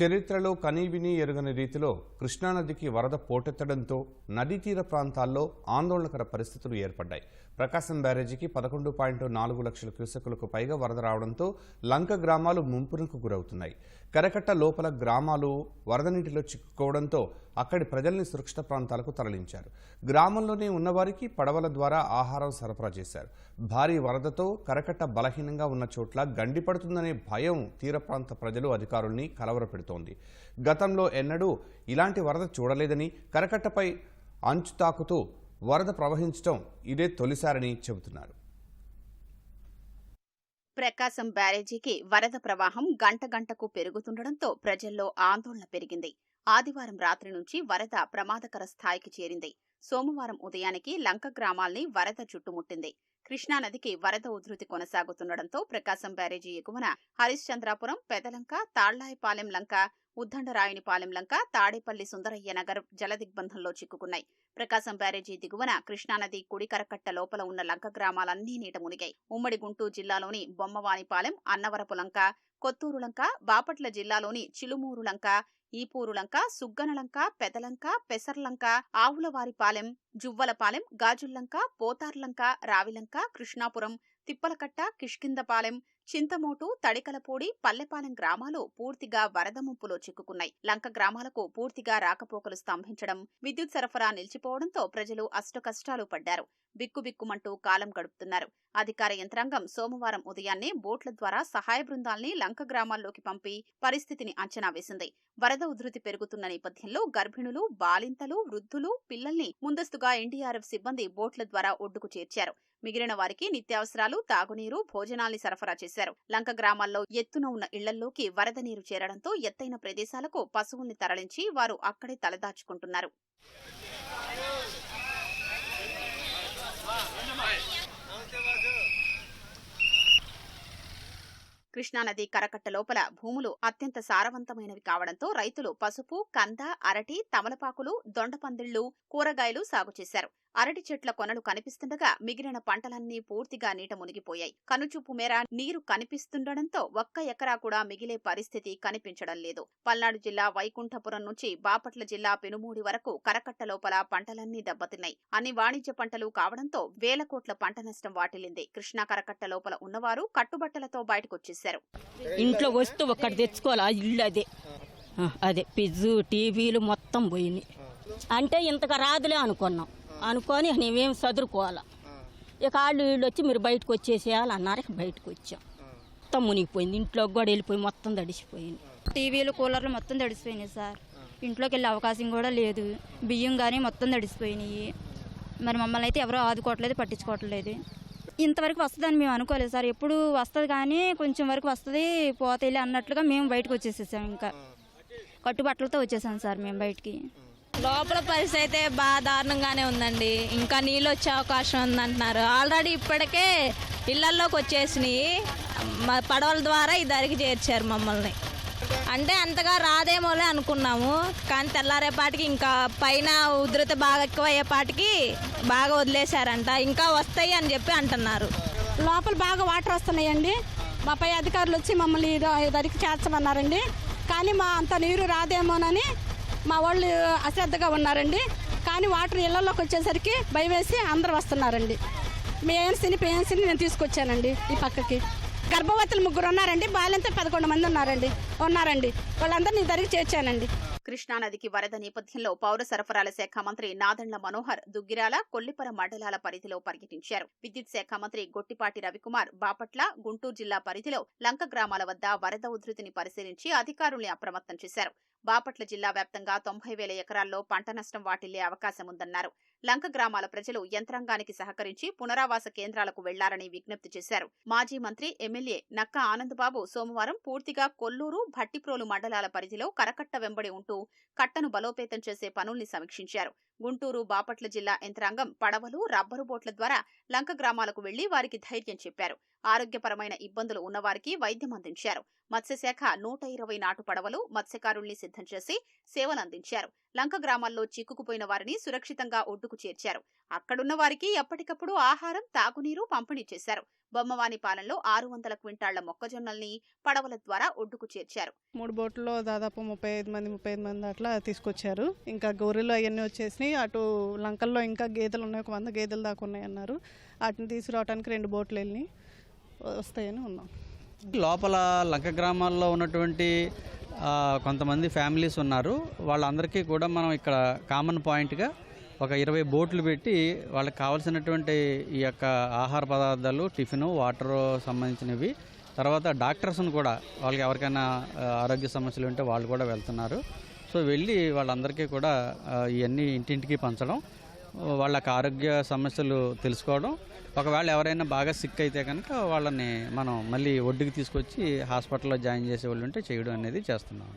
చరిత్రలో కనీవిని ఎరుగని రీతిలో కృష్ణానదికి వరద పోటెత్తడంతో నదీతీర ప్రాంతాల్లో ఆందోళనకర పరిస్థితులు ఏర్పడ్డాయి. ప్రకాశం బ్యారేజీకి పదకొండు పాయింట్ నాలుగు లక్షల క్యూసెక్కులకు పైగా వరద రావడంతో లంక గ్రామాలు ముంపునకు గురవుతున్నాయి. కరకట్ట లోపల గ్రామాలు వరద నీటిలో చిక్కుకోవడంతో అక్కడి ప్రజల్ని సురక్షిత ప్రాంతాలకు తరలించారు. గ్రామంలోనే ఉన్నవారికి పడవల ద్వారా ఆహారం సరఫరా చేశారు. భారీ వరదతో కరకట్ట బలహీనంగా ఉన్న చోట్ల గండిపడుతుందనే భయం తీర ప్రాంత ప్రజలు అధికారుల్ని కలవరపెడుతోంది. గతంలో ఎన్నడూ ఇలాంటి వరద చూడలేదని కరకట్టపై అంచు తాకుతూ వరద ప్రవహించడం ఇదే తొలిసారని చెబుతున్నారు. ప్రకాశం బ్యారేజీకి వరద ప్రవాహం గంట గంటకు పెరుగుతుండటంతో ప్రజల్లో ఆందోళన పెరిగింది. ఆదివారం రాత్రి నుంచి వరద ప్రమాదకర స్థాయికి చేరింది. సోమవారం ఉదయానికి లంక గ్రామాల్ని వరద చుట్టుముట్టింది. కృష్ణానదికి వరద ఉధృతి కొనసాగుతుండటంతో ప్రకాశం బ్యారేజీ ఎగువన హరిశ్చంద్రాపురం పెదలంక తాళ్ళాయపాలెం లంక ఉద్దండరాయునిపాలెం లంక తాడేపల్లి సుందరయ్య నగర్ జలదిగ్బంధంలో చిక్కుకున్నాయి. ప్రకాశం బ్యారేజీ దిగువన కృష్ణానది కుడికరకట్ట లోపల ఉన్న లంక గ్రామాలన్నీ నీట మునిగాయి. ఉమ్మడి గుంటూరు జిల్లాలోని బొమ్మవానిపాలెం అన్నవరపు లంక కొత్తూరు లంక బాపట్ల జిల్లాలోని చిలుమూరు లంక ఈపూరులంక సుగ్గనలంక పెదలంక పెసర్లంక ఆవులవారిపాలెం జువ్వలపాలెం గాజుల్లంక పోతార్లంక రావిలంక కృష్ణాపురం తిప్పలకట్ట కిష్కిందపాలెం చింతమోటు తడికలపూడి పల్లెపాలెం గ్రామాలు పూర్తిగా వరద ముంపులో చిక్కుకున్నాయి. లంక గ్రామాలకు పూర్తిగా రాకపోకలు స్తంభించడం విద్యుత్ సరఫరా నిలిచిపోవడంతో ప్రజలు అష్టకష్టాలు పడ్డారు. బిక్కుబిక్కుమంటూ కాలం గడుపుతున్నారు. అధికార యంత్రాంగం సోమవారం ఉదయాన్నే బోట్ల ద్వారా సహాయ బృందాల్ని లంక గ్రామాల్లోకి పంపి పరిస్థితిని అంచనా వేసింది. వరద ఉధృతి పెరుగుతున్న నేపథ్యంలో గర్భిణులు బాలింతలు వృద్ధులు పిల్లల్ని ముందస్తుగా ఎన్డీఆర్ఎఫ్ సిబ్బంది బోట్ల ద్వారా ఒడ్డుకు చేర్చారు. మిగిలిన వారికి నిత్యావసరాలు తాగునీరు భోజనాల్ని సరఫరా చేశారు. లంక గ్రామాల్లో ఎత్తున ఉన్న ఇళ్ళల్లోకి వరద నీరు చేరడంతో ఎత్తైన ప్రదేశాలకు పశువుల్ని తరలించి వారు అక్కడే తలదాచుకుంటున్నారు. కృష్ణానది కరకట్ట లోపల భూములు అత్యంత సారవంతమైనవి కావడంతో రైతులు పసుపు కంద అరటి తమలపాకులు దొండపందిళ్ళు కూరగాయలు సాగు చేశారు. అరటి చెట్ల కొనలు కనిపిస్తుండగా మిగిలిన పంటలన్నీ పూర్తిగా నీట మునిగిపోయాయి. కనుచూపు మేర నీరు కనిపిస్తుండటంతో ఒక్క ఎకరా కూడా మిగిలే పరిస్థితి కనిపించడం లేదు. పల్నాడు జిల్లా వైకుంఠపురం నుంచి బాపట్ల జిల్లా పెనుమూడి వరకు కరకట్ట లోపల పంటలన్నీ దెబ్బతిన్నాయి. అన్ని వాణిజ్య పంటలు కావడంతో వేల కోట్ల పంట నష్టం వాటిల్లింది. కృష్ణా కరకట్ట లోపల ఉన్నవారు కట్టుబట్టలతో బయటకొచ్చేశారు. ఇంట్లో వస్తువు ఒక్కటి తెచ్చుకోవాలి? ఆ ఇల్లు అదే. అదే. పిజ్జు టీవీలు మొత్తం పోయినాయి. అంటే ఇంతగా రాదులే అనుకున్నాం. అనుకొని మేమేం చదువుకోవాలా ఇక వాళ్ళు వీళ్ళు వచ్చి మీరు బయటకు వచ్చేసేయాలి అన్నారు. ఇక బయటకు వచ్చాం. మొత్తం మునిగిపోయింది. ఇంట్లో కూడా వెళ్ళిపోయి మొత్తం తడిసిపోయింది. టీవీలు కూలర్లు మొత్తం తడిసిపోయినాయి సార్. ఇంట్లోకి వెళ్ళే అవకాశం కూడా లేదు. బియ్యం కానీ మొత్తం తడిసిపోయినాయి. మరి మమ్మల్ని అయితే ఎవరో ఆదుకోవట్లేదు పట్టించుకోవట్లేదు. ఇంతవరకు వస్తుందని మేము అనుకోలేదు సార్. ఎప్పుడు వస్తుంది కానీ కొంచెం వరకు వస్తుంది పోతేలే అన్నట్లుగా మేము బయటకు వచ్చేసేసాం ఇంకా. కట్టుబట్టలతో వచ్చేసాం సార్ మేము బయటికి. లోపల పరిస్థితి అయితే బాగా దారుణంగానే ఉందండి. ఇంకా నీళ్ళు వచ్చే అవకాశం ఉందంటున్నారు. ఆల్రెడీ ఇప్పటికే ఇళ్ళల్లోకి వచ్చేసినాయి. పడవల ద్వారా ఈ దరికి చేర్చారు మమ్మల్ని. అంటే అంతగా రాదేమోలే అనుకున్నాము. కానీ తెల్లారేపాటికి ఇంకా పైన ఉధృత బాగా ఎక్కువ అయ్యేపాటికి బాగా వదిలేశారంట. ఇంకా వస్తాయి అని చెప్పి అంటున్నారు. లోపల బాగా వాటర్ వస్తున్నాయండి. మా పై అధికారులు వచ్చి మమ్మల్ని దరికి చేర్చమన్నారండి. కానీ మా అంత నీరు రాదేమోనని మా వాళ్ళు అశ్రద్ధగా ఉన్నారండి. కానీ వాటర్ ఇళ్ళలోకి వచ్చేసరికి భయవేసి అందరు వస్తున్నారండి. మీ ఏఎన్సీని పిఎన్సీని నేను తీసుకొచ్చానండి ఈ పక్కకి. గర్భవతులు ముగ్గురు ఉన్నారండి. బాలంతా పదకొండు మంది ఉన్నారండి. ఉన్నారండి. వాళ్ళందరినీ దగ్గరికి చేర్చానండి. కృష్ణానదికి వరద నేపథ్యంలో పౌర సరఫరాల శాఖ మంత్రి నాదండ్ల మనోహర్ దుగ్గిరాల కొల్లిపర మండలాల పరిధిలో పర్యటించారు. విద్యుత్ శాఖ మంత్రి గొట్టిపాటి రవికుమార్ బాపట్ల గుంటూరు జిల్లా పరిధిలో లంక గ్రామాల వద్ద వరద ఉధృతిని పరిశీలించి అధికారుల్ని అప్రమత్తం చేశారు. బాపట్ల జిల్లా వ్యాప్తంగా తొంభై వేల ఎకరాల్లో పంట నష్టం వాటిల్లే అవకాశం ఉందన్నారు లంక గ్రామాల ప్రజలు యంత్రాంగానికి సహకరించి పునరావాస కేంద్రాలకు వెళ్ళాలని విజ్ఞప్తి చేశారు. మాజీ మంత్రి ఎమ్మెల్యే నక్క ఆనందబాబు సోమవారం పూర్తిగా కొల్లూరు భట్టిప్రోలు మండలాల పరిధిలో కరకట్ట వెంబడి ఉంటూ కట్టను బలోపేతం చేసే పనుల్ని సమీక్షించారు. గుంటూరు బాపట్ల జిల్లా యంత్రాంగం పడవలు రబ్బరు బోట్ల ద్వారా లంక గ్రామాలకు వెళ్ళి వారికి ధైర్యం చెప్పారు. ఆరోగ్యపరమైన ఇబ్బందులు ఉన్నవారికి వైద్యం అందించారు. మత్స్యశాఖ నూట ఇరవై నాటు పడవలు మత్స్యకారుల్ని సిద్ధం చేసి సేవలందించారు లంక గ్రామాల్లో చిక్కుకుపోయిన వారిని సురక్షితంగా ఒడ్డుకు చేర్చారు. అక్కడున్న వారికి ఎప్పటికప్పుడు ఆహారం తాగునీరు పంపిణీ చేశారు. బొమ్మవానిపాలెంలో ఆరు వందల క్వింటాళ్ళ మొక్కజొన్నల్ని పడవల ద్వారా ఒడ్డుకు చేర్చారు. మూడు బోట్లలో దాదాపు ముప్పై ఐదు మంది ముప్పై ఐదు మంది అట్లా తీసుకొచ్చారు. ఇంకా గొర్రెలు అవన్నీ వచ్చేసినాయి. అటు లంకల్లో ఇంకా గేదెలు ఉన్నాయి. ఒక వంద గేదెలు దాకా ఉన్నాయి అన్నారు. వాటిని తీసుకురావడానికి రెండు బోట్లు వెళ్ళి వస్తాయని ఉన్నాం. లోపల లంక గ్రామాల్లో ఉన్నటువంటి ఆ, కొంతమంది ఫ్యామిలీస్ ఉన్నారు. వాళ్ళందరికీ కూడా మనం ఇక్కడ కామన్ పాయింట్గా ఒక ఇరవై బోట్లు పెట్టి వాళ్ళకి కావాల్సినటువంటి ఈ యొక్క ఆహార పదార్థాలు టిఫిన్ వాటర్ సంబంధించినవి. తర్వాత డాక్టర్స్ను కూడా వాళ్ళకి ఎవరికైనా ఆరోగ్య సమస్యలు ఉంటే వాళ్ళు కూడా వెళ్తున్నారు. సో వెళ్ళి వాళ్ళందరికీ కూడా ఇవన్నీ ఇంటింటికి పంచడం వాళ్ళకి ఆరోగ్య సమస్యలు తెలుసుకోవడం. ఒకవేళ ఎవరైనా బాగా సిక్ అయితే కనుక వాళ్ళని మనం మళ్ళీ ఒడ్డుకి తీసుకొచ్చి హాస్పిటల్లో జాయిన్ చేసే వాళ్ళు ఉంటే చేయడం అనేది చేస్తున్నాం.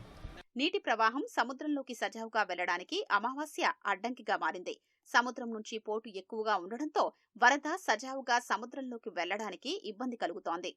నీటి ప్రవాహం సముద్రంలోకి సజావుగా వెళ్ళడానికి అమావాస్య అడ్డంకిగా మారింది. సముద్రం నుంచి పోటు ఎక్కువగా ఉండడంతో వరద సజావుగా సముద్రంలోకి వెళ్ళడానికి ఇబ్బంది కలుగుతోంది.